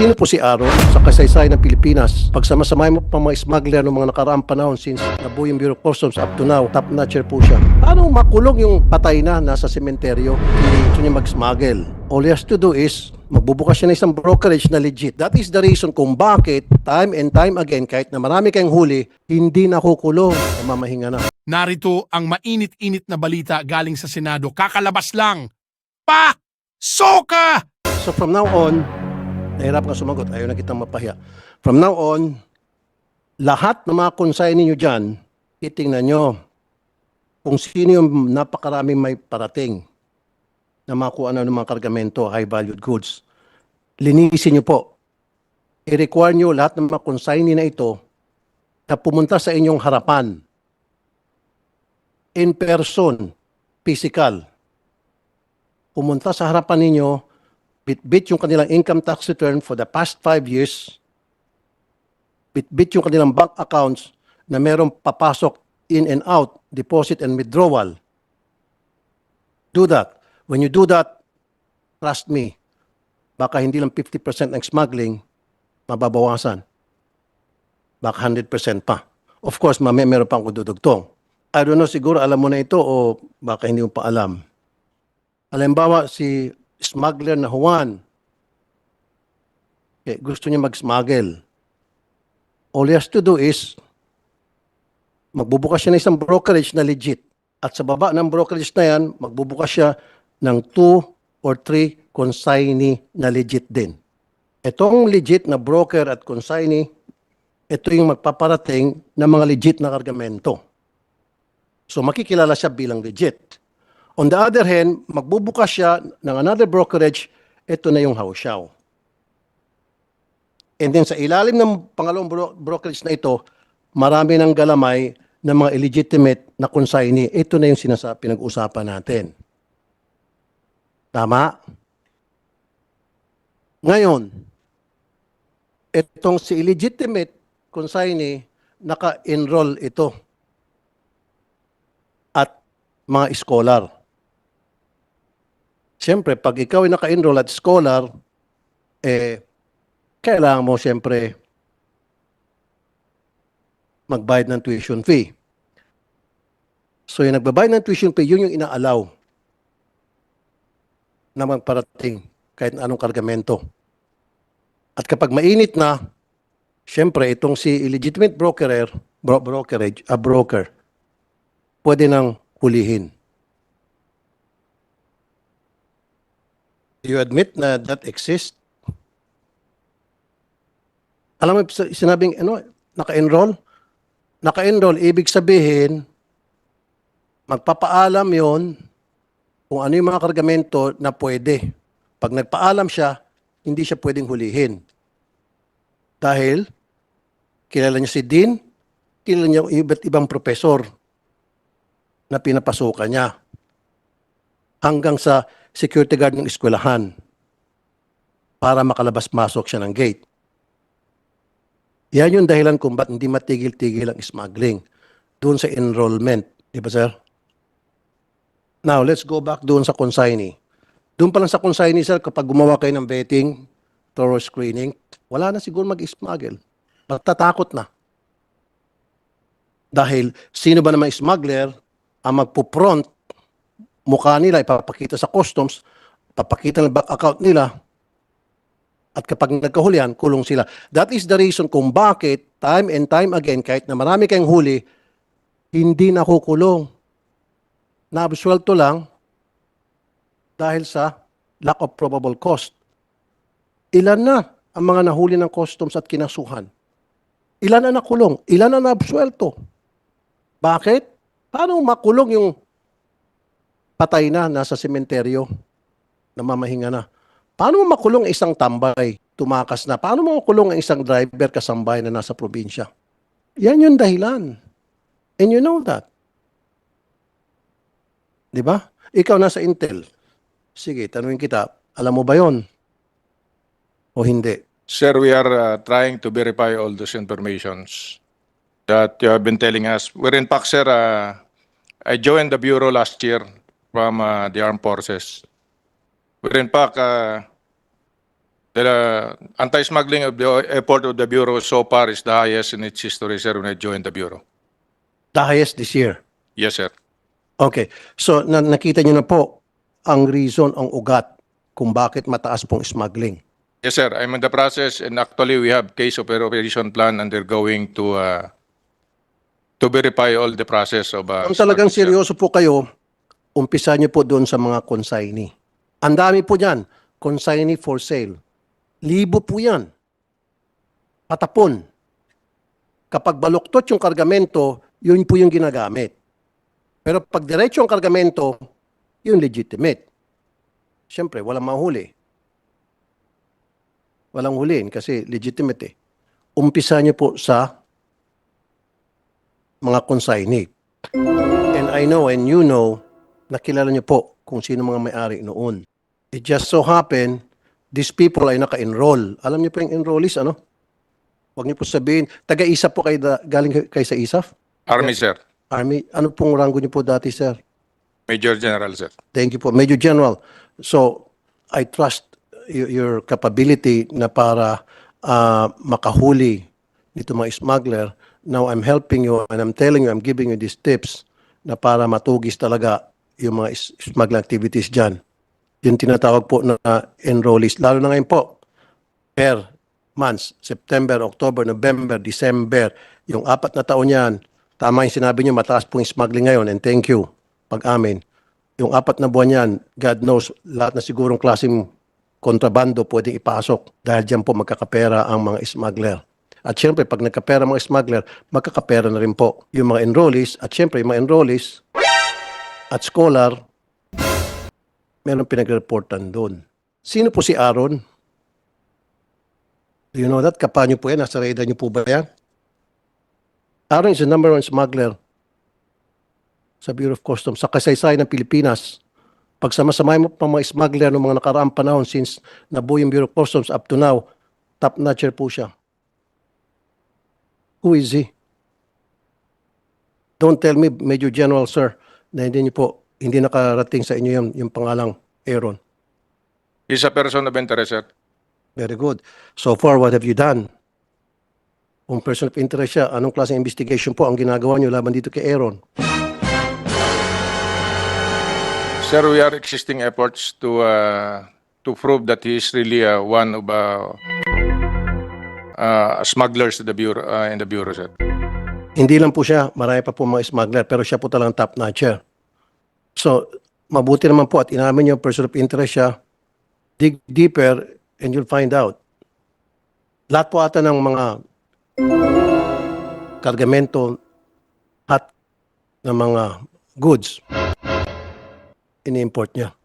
Sino po si Aaron sa kasaysayan ng Pilipinas? Pagsamasamahin mo pa mga smuggler ng mga nakaraang panahon since nabuo yung Bureau of Customs up to now, top notcher po siya. Paano makulong yung patay na nasa sementeryo? Gusto niya mag-smuggle. All he has to do is magbubukas siya ng isang brokerage na legit. That is the reason kung bakit time and time again, kahit na marami kayong huli, hindi nakukulong. Mamahinga na. Narito ang mainit-init na balita galing sa Senado. Kakalabas lang. Pa! Soka! So from now on, nahirap ka sumagot, ayaw na kitang mapahiya. From now on, lahat ng mga consignee ninyo dyan, titingnan nyo kung sino yung napakaraming may parating na makuha na ng mga kargamento, high-valued goods. Linisin nyo po. I-require nyo lahat ng mga consignee na ito na pumunta sa inyong harapan. In person, physical. Pumunta sa harapan ninyo, bit-bit yung kanilang income tax return for the past five years, bit-bit yung kanilang bank accounts na merong papasok in and out, deposit and withdrawal. Do that. When you do that, trust me, baka hindi lang 50% ng smuggling, mababawasan. Baka 100% pa. Of course, mamaya meron pang kududugtong. I don't know, siguro alam mo na ito o baka hindi mo pa alam. Halimbawa, si smuggler na Juan, eh, gusto niya mag-smuggle. All he has to do is, magbubukas siya ng isang brokerage na legit. At sa baba ng brokerage na yan, magbubukas siya ng two or three consignee na legit din. Itong legit na broker at consignee, ito yung magpaparating ng mga legit na kargamento. So makikilala siya bilang legit. On the other hand, magbubukas siya ng another brokerage, ito na yung Hausyaw. And then sa ilalim ng pangalawang bro- brokerage na ito, marami ng galamay ng mga illegitimate na consignee. Ito na yung sinasabi, pinag-usapan natin. Tama? Ngayon, itong si illegitimate consignee, naka-enroll ito at mga scholar. Siyempre, pag ikaw ay naka-enroll at scholar, eh, kailangan mo siyempre magbayad ng tuition fee. So yung nagbabayad ng tuition fee, yun yung inaalaw na magparating kahit anong kargamento. At kapag mainit na, siyempre itong si illegitimate brokerer, bro- brokerage, a broker, pwede nang hulihin. Do you admit na that exists? Alam mo, sinabing, ano, naka-enroll? Naka-enroll, ibig sabihin, magpapaalam yon kung ano yung mga kargamento na pwede. Pag nagpaalam siya, hindi siya pwedeng hulihin. Dahil, kilala niya si Dean, kilala niya iba't ibang profesor na pinapasukan niya. Hanggang sa security guard ng eskwelahan para makalabas-masok siya ng gate. Yan yung dahilan kung ba't hindi matigil-tigil ang smuggling doon sa enrollment. Di ba, sir? Now, let's go back doon sa consignee. Doon pa lang sa consignee, sir, kapag gumawa kayo ng vetting, thorough screening, wala na siguro mag-smuggle. Matatakot na. Dahil sino ba naman smuggler ang magpo-front mukha nila, ipapakita sa customs, papakita ng bank account nila, at kapag nagkahulihan, kulong sila. That is the reason kung bakit time and time again, kahit na marami kayong huli, hindi nakukulong. Naabsuelto lang dahil sa lack of probable cost. Ilan na ang mga nahuli ng customs at kinasuhan? Ilan na nakulong? Ilan na naabsuelto? Bakit? Paano makulong yung patay na nasa sementeryo, namamahinga na? Paano mo makulong ang isang tambay, tumakas na? Paano mo makulong ang isang driver kasambay na nasa probinsya? Yan yung dahilan. And you know that. Di ba? Ikaw nasa Intel. Sige, tanungin kita, alam mo ba yon? O hindi? Sir, we are uh, trying to verify all those informations that you have been telling us. We're in fact, sir, uh, I joined the Bureau last year from uh, the Armed Forces. We're in fact uh, The uh, anti-smuggling of the effort of the Bureau so far is the highest in its history, sir, when I joined the Bureau. The highest this year. Yes, sir. Okay. So, na- nakita nyo na po ang reason, ang ugat kung bakit mataas pong smuggling. Yes, sir. I'm in the process, and actually, we have case of operation plan undergoing to uh, to verify all the process of. Uh, Kung talagang seryoso po kayo, umpisa nyo po doon sa mga consignee. Ang dami po dyan, consignee for sale. Libo po yan. Patapon. Kapag baluktot yung kargamento, yun po yung ginagamit. Pero pag diretso ang kargamento, yun legitimate. Siyempre, walang mahuli. Walang huliin kasi legitimate eh. Umpisa nyo po sa mga consignee. And I know and you know, nakilala niyo po kung sino mga may-ari noon. It just so happen, these people ay naka-enroll. Alam niyo po yung enrollees, ano? Huwag niyo po sabihin, taga-ISAF po kayo da- galing kay- kayo sa ISAF? Army, sir. Army, ano pong rango niyo po dati, sir? Major General, sir. Thank you po. Major General, so I trust y- your capability na para ah, makahuli nito mga smuggler. Now I'm helping you and I'm telling you, I'm giving you these tips na para matugis talaga yung mga smuggling activities dyan. Yung tinatawag po na enrollees. Lalo na ngayon po, per months, September, October, November, December, yung apat na taon yan, tama yung sinabi nyo, mataas pong smuggling ngayon and thank you pag-amin. Yung apat na buwan yan, God knows, lahat na sigurong klaseng kontrabando pwedeng ipasok dahil dyan po magkakapera ang mga smuggler. At syempre, pag nagkapera mga smuggler, magkakapera na rin po yung mga enrollees. At syempre, yung mga enrollees at scholar, meron pinag-reportan doon. Sino po si Aaron? Do you know that? Kapanyo po yan? Nasa radar niyo po ba yan? Aaron is the number one smuggler sa Bureau of Customs sa kasaysayan ng Pilipinas. Pag samasamahin mo pa mga smuggler ng mga nakaraang panahon since nabuo yung Bureau of Customs up to now, top notcher po siya. Who is he? Don't tell me, Major General, sir, na hindi niyo po, hindi nakarating sa inyo yung, yung pangalang Aaron. He's a person of interest, sir. Very good. So far, what have you done? Kung person of interest siya, anong klaseng investigation po ang ginagawa niyo laban dito kay Aaron? Sir, we are existing efforts to uh, to prove that he is really uh, one of uh, uh, smugglers in the bureau, uh, in the bureau, sir. Hindi lang po siya, marami pa po mga smuggler, pero siya po talagang top notcher. So, mabuti naman po at inamin niyo person of interest siya, dig deeper and you'll find out. Lahat po ata ng mga kargamento at ng mga goods, ini-import niya.